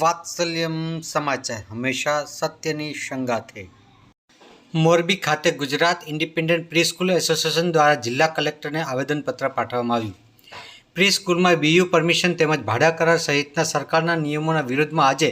વાત્સલ્યમ સમાચાર હંમેશા સત્યની સંગાથે મોરબી ખાતે Gujarat independent pre school association દ્વારા જિલ્લા કલેક્ટરને આવેદનપત્ર પાઠવવામાં આવ્યું. પ્રી સ્કૂલમાં બીયુ પરમિશન તેમજ ભાડા કરાર સહિતના સરકારના નિયમોના વિરુદ્ધમાં આજે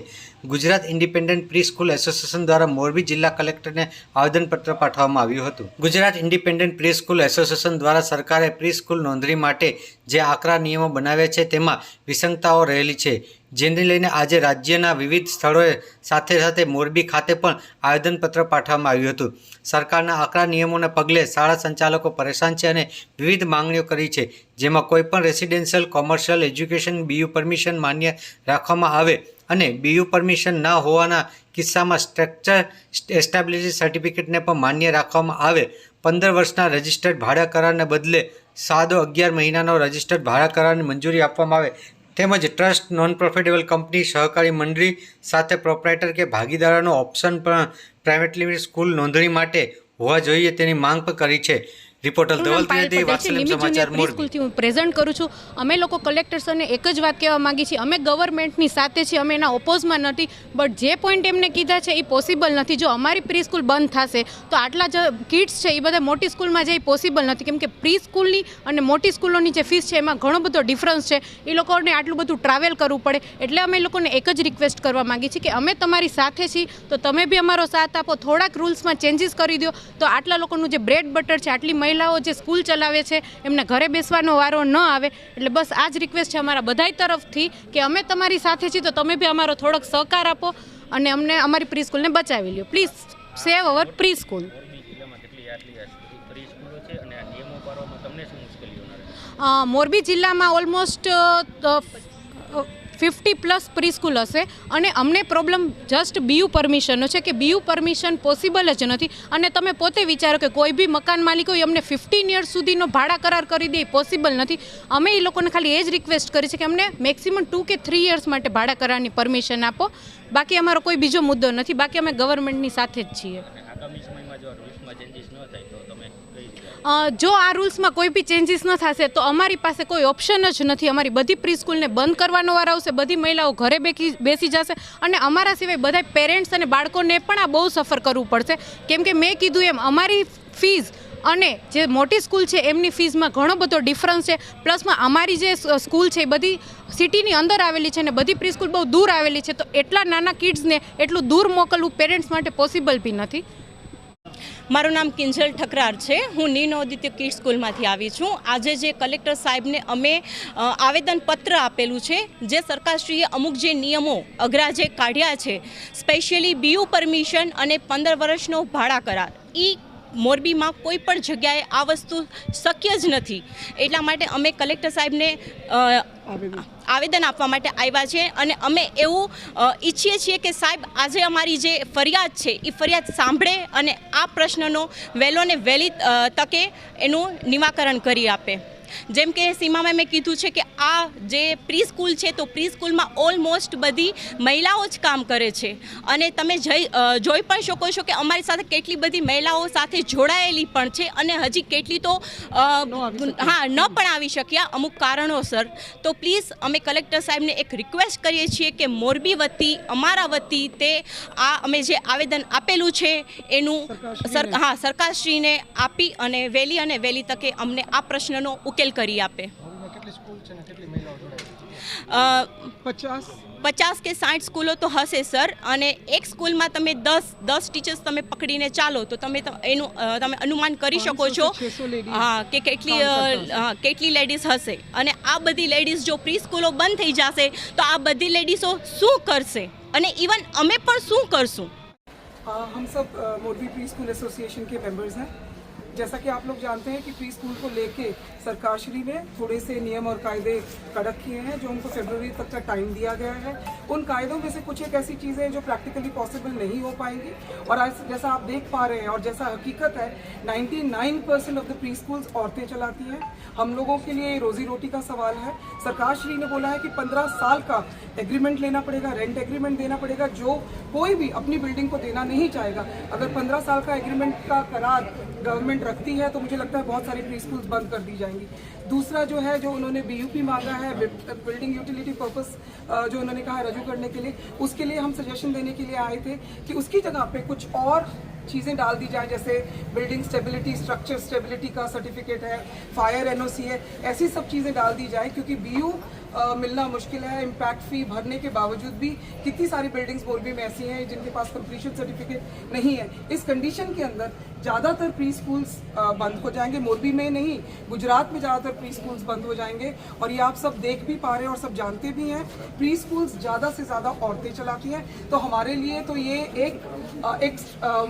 Gujarat independent pre school association દ્વારા મોરબી જિલ્લા કલેક્ટરને આવેદનપત્ર પાઠવવામાં આવ્યું હતું. Gujarat independent pre school association દ્વારા સરકારે પ્રી સ્કૂલ નોંધણી માટે જે આકરા નિયમો બનાવ્યા છે તેમાં વિસંગતાઓ રહેલી છે. જેને લઈને આજે રાજ્યના વિવિધ સ્થળોએ સાથે સાથે મોરબી ખાતે પણ આવેદનપત્ર પાઠવવામાં આવ્યું હતું. સરકારના આકરા નિયમોને પગલે શાળા સંચાલકો પરેશાન છે અને વિવિધ માંગણીઓ કરી છે, જેમાં કોઈપણ residential, commercial, education, BU permission માન્ય રાખવામાં આવે અને બીયુ પરમિશન ન હોવાના કિસ્સામાં સ્ટ્રક્ચર એસ્ટાબ્લિશ સર્ટિફિકેટને પણ માન્ય રાખવામાં આવે. પંદર વર્ષના રજિસ્ટર્ડ ભાડા કરારને બદલે સાદો અગિયાર મહિનાનો રજિસ્ટર્ડ ભાડા કરારની મંજૂરી આપવામાં આવે. તેમજ ટ્રસ્ટ નોન પ્રોફિટેબલ કંપની સહકારી મંડળી સાથે પ્રોપરાઇટર કે ભાગીદારોનો ઓપ્શન પણ પ્રાઇવેટ લિમિટેડ સ્કૂલ નોંધણી માટે હોવા જોઈએ તેની માંગ પણ કરી છે. રિપોર્ટર ધવલ ત્રિવેદી વાત્સલ્યમ સમાચાર મોરબી. સ્કૂલથી હું પ્રેઝન્ટ કરું છું. અમે લોકો કલેક્ટર સરને એક જ વાત કહેવા માંગી છીએ અમે ગવર્મેન્ટની સાથે છીએ અમે એના ઓપોઝમાં નથી. બટ જે પોઈન્ટ એમને કીધા છે એ પોસિબલ નથી. જો અમારી પ્રી સ્કૂલ બંધ થશે તો આટલા જે કિડ્સ છે એ બધા મોટી સ્કૂલમાં જાય પોસિબલ નથી. કેમ કે પ્રી સ્કૂલની અને મોટી સ્કૂલોની જે ફીસ છે એમાં ઘણો બધો ડિફરન્સ છે. એ લોકોને આટલું બધું ટ્રાવેલ કરવું પડે. એટલે અમે લોકોને એક જ રિક્વેસ્ટ કરવા માગીએ છીએ કે અમે તમારી સાથે છીએ તો તમે બી અમારો સાથ આપો. થોડાક રૂલ્સમાં ચેન્જીસ કરી દો. તો આટલા લોકોનું જે બ્રેડ બટર છે આટલી મહિલાઓ જે સ્કૂલ ચલાવે છે, એમને ઘરે બેસવાનો વારો ન આવે. એટલે બસ આ જ રિક્વેસ્ટ છે અમારા બધાય તરફથી કે અમે તમારી સાથે છીએ તો તમે બી અમારો થોડોક સહકાર આપો અને અમને અમારી પ્રી સ્કૂલને બચાવી લ્યો. Please save our pre school Morbi જિલ્લામાં almost fifty plus pre school હશે અને અમને પ્રોબ્લેમ જસ્ટ બીયુ પરમિશનનો છે કે બીયુ પરમિશન પોસિબલ જ નથી. અને તમે પોતે વિચારો કે કોઈ બી મકાન માલિકો અમને ફિફ્ટીન યર્સ સુધીનો ભાડા કરાર કરી દે પોસિબલ નથી. અમે એ લોકોને ખાલી એ જ રિક્વેસ્ટ કરી છે કે અમને મેક્સિમમ ટુ કે થ્રી યર્સ માટે ભાડા કરારની પરમિશન આપો. બાકી અમારો કોઈ બીજો મુદ્દો નથી. બાકી અમે ગવર્મેન્ટની સાથે જ છીએ. જો આ રૂલ્સમાં કોઈ બી ચેન્જીસ ન થશે, તો અમારી પાસે કોઈ ઓપ્શન જ નથી. અમારી બધી પ્રી સ્કૂલને બંધ કરવાનો વાર આવશે, બધી મહિલાઓ ઘરે બેસી બેસી જશે અને અમારા સિવાય બધા પેરેન્ટ્સ અને બાળકોને પણ આ બહુ સફર કરવું પડશે. કેમ કે મેં કીધું એમ, અમારી ફીઝ અને જે મોટી સ્કૂલ છે, એમની ફીઝમાં ઘણો બધો ડિફરન્સ છે. પ્લસમાં અમારી જે સ્કૂલ છે, એ બધી સિટીની અંદર આવેલી છે અને બધી પ્રી સ્કૂલ બહુ દૂર આવેલી છે, તો એટલા નાના કિડ્સને એટલું દૂર મોકલવું પેરેન્ટ્સ માટે પોસિબલ બી નથી. મારું નામ કિંજલ ઠકરાર છે. હું નિનોદિત્ય કિડ સ્કૂલમાંથી આવી છું. આજે જે કલેક્ટર સાહેબને અમે આવેદનપત્ર આપેલું છે, જે સરકારશ્રીએ અમુક જે નિયમો અઘરા જે કાઢ્યા છે સ્પેશિયલી બીયુ પરમિશન અને પંદર વર્ષનો ભાડા કરાર એ મોરબીમાં કોઈ પણ જગ્યાએ આ વસ્તુ શક્ય જ નથી. એટલા માટે અમે કલેક્ટર સાહેબને આવેદન આપવા માટે આવ્યા છે અને અમે એવું ઈચ્છીએ છીએ કે સાહેબ, આજે અમારી જે ફરિયાદ છે એ ફરિયાદ સાંભળે અને આ પ્રશ્નનો વહેલો ને વહેલી તકે એનું નિવાકરણ કરી આપે. જેમ કે સીમામાં મેં કીધું છે કે આ જે પ્રી સ્કૂલ છે તો પ્રી સ્કૂલમાં ઓલમોસ્ટ બધી મહિલાઓ જ કામ કરે છે. અને તમે જઈ જોઈ પણ શકો છો કે અમારી સાથે કેટલી બધી મહિલાઓ સાથે જોડાયેલી પણ છે અને હજી કેટલી તો હા ન પણ આવી શક્યા અમુક કારણોસર. તો પ્લીઝ અમે કલેક્ટર સાહેબને એક રિક્વેસ્ટ કરીએ છીએ કે મોરબી વતી અમારા વતી તે આ અમે જે આવેદન આપેલું છે એનું હા સરકારશ્રીને આપી અને વહેલી અને વહેલી તકે અમને આ પ્રશ્નનો ઉકેલ ઉકેલ કરી આપે. પચાસ? કે સાઠ સ્કૂલો તો હશે સર. અને એક સ્કૂલમાં તમે દસ દસ ટીચર્સ તમે પકડીને ચાલો તો તમે એનું તમે અનુમાન કરી શકો છો. હા કે કેટલી કેટલી લેડીઝ હશે. અને આ બધી લેડીઝ જો પ્રી સ્કૂલો બંધ થઈ જશે તો આ બધી લેડીઝો શું કરશે? અને ઇવન અમે પણ શું કરશું? હમ સબ મોરબી પ્રી સ્કૂલ એસોસિએશન કે મેમ્બર્સ हैं जैसा कि आप लोग जानते हैं कि प्री स्कूल को लेके सरकार श्री ने थोड़े से नियम और कायदे कड़क किए हैं, जो उनको फरवरी तक का टाइम दिया गया है। उन कायदों में से कुछ एक ऐसी चीज़ें हैं जो प्रैक्टिकली पॉसिबल नहीं हो पाएँगी। और आज जैसा आप देख पा रहे हैं और जैसा हकीकत है 99 percent of the pre schools औरतें चलाती हैं। हम लोगों के लिए रोजी रोटी का सवाल है। सरकार श्री ने बोला है कि 15 साल का एग्रीमेंट लेना पड़ेगा रेंट एग्रीमेंट देना पड़ेगा, जो कोई भी अपनी बिल्डिंग को देना नहीं चाहेगा। अगर 15 साल का एग्रीमेंट का करार गवर्नमेंट रखती है तो मुझे लगता है बहुत सारी प्री स्कूल्स बंद कर दी जाएँगी। दूसरा जो है, जो उन्होंने बीयूपी मांगा है बिल्डिंग यूटिलिटी पर्पस जो उन्होंने कहा रजू करने के लिए, उसके लिए हम सजेशन देने के लिए आए थे कि उसकी जगह पे कुछ और चीज़ें डाल दी जाए, जैसे बिल्डिंग स्टेबिलिटी स्ट्रक्चर स्टेबिलिटी का सर्टिफिकेट है फायर एनओसी है, ऐसी सब चीज़ें डाल दी जाए, क्योंकि बीयू मिलना मुश्किल है इम्पैक्ट फ़ी भरने के बावजूद भी कितनी सारी बिल्डिंग्स मोरबी में ऐसी हैं जिनके पास कंप्लीशन सर्टिफिकेट नहीं है। इस कंडीशन के अंदर ज़्यादातर प्री स्कूल्स बंद हो जाएँगे, मोरबी में नहीं, गुजरात में ज़्यादातर प्री स्कूल्स बंद हो जाएँगे, और ये आप सब देख भी पा रहे हैं और सब जानते भी हैं प्री स्कूल्स ज़्यादा से ज़्यादा औरतें चलाती हैं तो हमारे लिए तो ये एक एक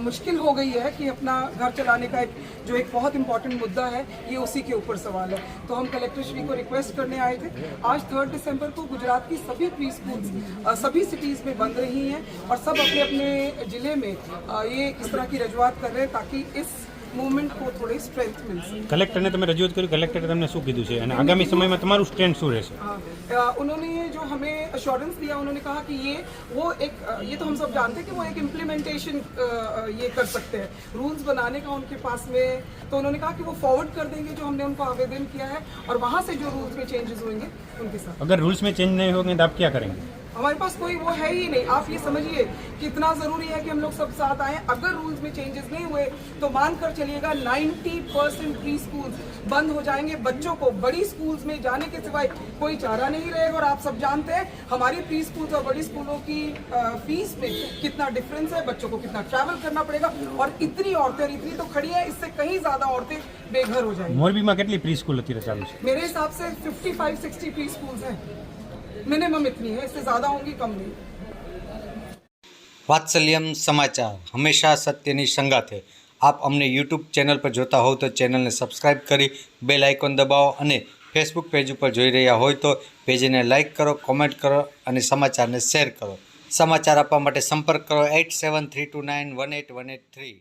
मुश्किल हो गई है कि अपना घर चलाने का एक, जो एक बहुत इंपॉर्टेंट मुद्दा है, ये उसी के ऊपर सवाल है। तो हम कलेक्टर श्री को रिक्वेस्ट करने आए थे। आज थर्ड दिसंबर को गुजरात की सभी प्री स्कूल्स सभी सिटीज़ में बंद रही हैं और सब अपने अपने ज़िले में ये इस तरह की रजूआत कर रहे हैं ताकि इस मूवमेंट को थोड़ी स्ट्रेंथ मिल सके કલેક્ટરને તમે રજૂઆત કરી કલેક્ટરે તમને શું કીધું છે અને આગામી સમયમાં તમારું સ્ટેન્ડ શું રહેશે हाँ, अ, उन्होंने जो हमें अश्योरेंस दिया उन्होंने कहा कि ये वो एक अ, ये तो हम सब जानते हैं कि वो एक इम्प्लीमेंटेशन ये कर सकते हैं रूल्स बनाने का उनके पास में तो उन्होंने कहा कि वो फॉरवर्ड कर देंगे जो हमने उनको आवेदन किया है और वहाँ से जो रूल्स में चेंजेस होंगे उनके साथ अगर रूल्स में चेंज नहीं होंगे तो आप क्या करेंगे हमारे पास कोई वो है ही नहीं आप ये समझिए कि इतना ज़रूरी है कि हम लोग सब साथ आए अगर रूल्स में चेंजेस नहीं हुए तो मान कर चलिएगा 90 परसेंट प्री स्कूल्स बंद हो जाएंगे बच्चों को बड़ी स्कूल्स में जाने के सिवाय कोई चारा नहीं रहेगा और आप सब जानते हैं हमारी प्री स्कूल्स और बड़ी स्कूलों की अ, फीस में कितना डिफरेंस है बच्चों को कितना ट्रैवल करना पड़ेगा और इतनी औरतें और इतनी तो खड़ी हैं इससे कहीं ज़्यादा औरतें बेघर हो जाएंगी મોરબીમાં કેટલી પ્રી સ્કૂલ અત્યારે ચાલુ છે मेरे हिसाब से 55 60 प्री स्कूल्स हैं मिनिमम इतनी है, इससे ज़्यादा होंगी, कम नहीं। વાત્સલ્યમ સમાચાર હંમેશા સત્યની સંગાથે આપ અમને યુટ્યુબ ચેનલ પર જોતા હોવ તો ચેનલને સબસ્ક્રાઇબ કરી બે લાઇકોન દબાવો અને ફેસબુક પેજ ઉપર જોઈ રહ્યા હોય તો પેજને લાઇક કરો કોમેન્ટ કરો અને સમાચારને શેર કરો સમાચાર આપવા માટે સંપર્ક કરો eight seven three two nine one eight one eight three